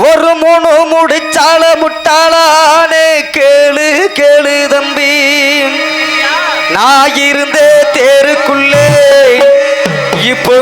ஒரு மூணு முடிச்சால முட்டாளானே கேளு கேளு தம்பி. நான் இருந்த தேருக்குள்ளே இப்போ